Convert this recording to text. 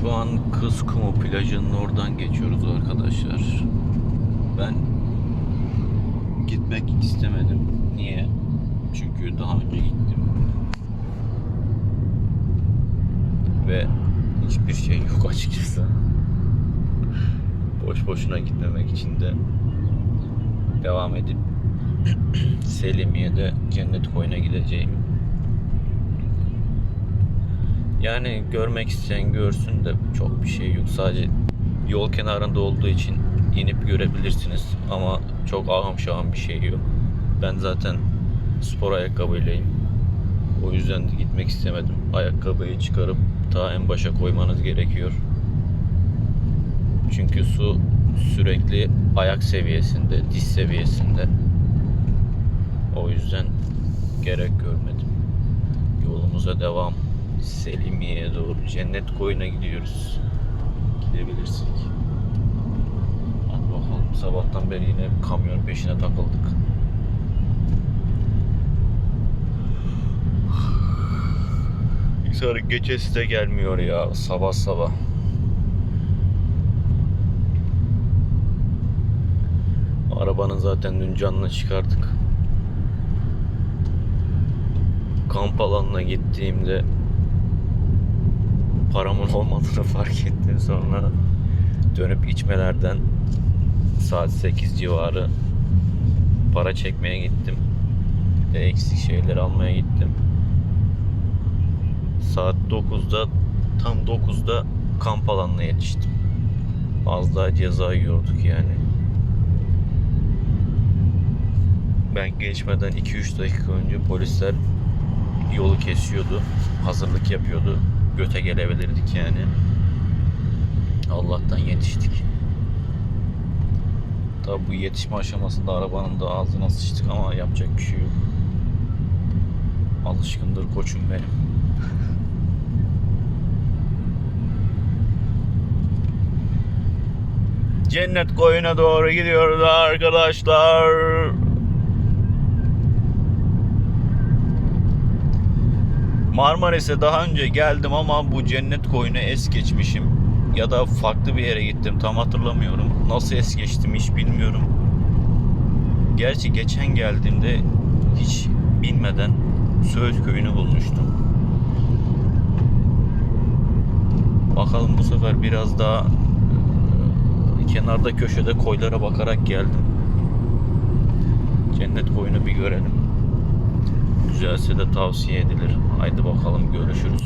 Şu an Kızkumu plajının oradan geçiyoruz arkadaşlar. Ben gitmek istemedim. Niye? Çünkü daha önce gittim. Ve hiçbir şey yok açıkçası. Boş boşuna gitmemek için de devam edip Selimiye'de cennet koyuna gideceğim. Yani görmek isteyen görsün de çok bir şey yok. Sadece yol kenarında olduğu için inip görebilirsiniz. Ama çok ahım şahım bir şey yok. Ben zaten spor ayakkabıylayım. O yüzden de gitmek istemedim. Ayakkabıyı çıkarıp ta en başa koymanız gerekiyor. Çünkü su sürekli ayak seviyesinde, diz seviyesinde. O yüzden gerek görmedim. Yolumuza devam. Selimiye'ye doğru cennet koyuna gidiyoruz. Gidebilirsek. Hadi bakalım. Sabahtan beri yine kamyon peşine takıldık. İnsanın gecesi de gelmiyor ya sabah sabah. Arabanın zaten dün canını çıkardık. Kamp alanına gittiğimde paramın olmadığını fark ettim sonra dönüp içmelerden saat 8 civarı para çekmeye gittim. Bir de eksik şeyler almaya gittim. Saat 9'da tam 9'da kamp alanına yetiştim. Az daha ceza yiyorduk yani. Ben geçmeden 2-3 dakika önce polisler yolu kesiyordu. Hazırlık yapıyordu. Göte gelebilirdik yani. Allah'tan yetiştik. Tabi bu yetişme aşamasında arabanın da ağzına sıçtık ama yapacak bir şey yok. Alışkındır koçum benim. Cennet koyuna doğru gidiyoruz arkadaşlar. Marmaris'e daha önce geldim ama bu cennet koyunu es geçmişim. Ya da farklı bir yere gittim tam hatırlamıyorum. Nasıl es geçtim hiç bilmiyorum. Gerçi geçen geldiğimde hiç bilmeden Söğüt köyünü bulmuştum. Bakalım bu sefer biraz daha e, kenarda köşede koylara bakarak geldim. Cennet koyunu bir görelim. Güzelse de tavsiye edilir. Haydi bakalım görüşürüz.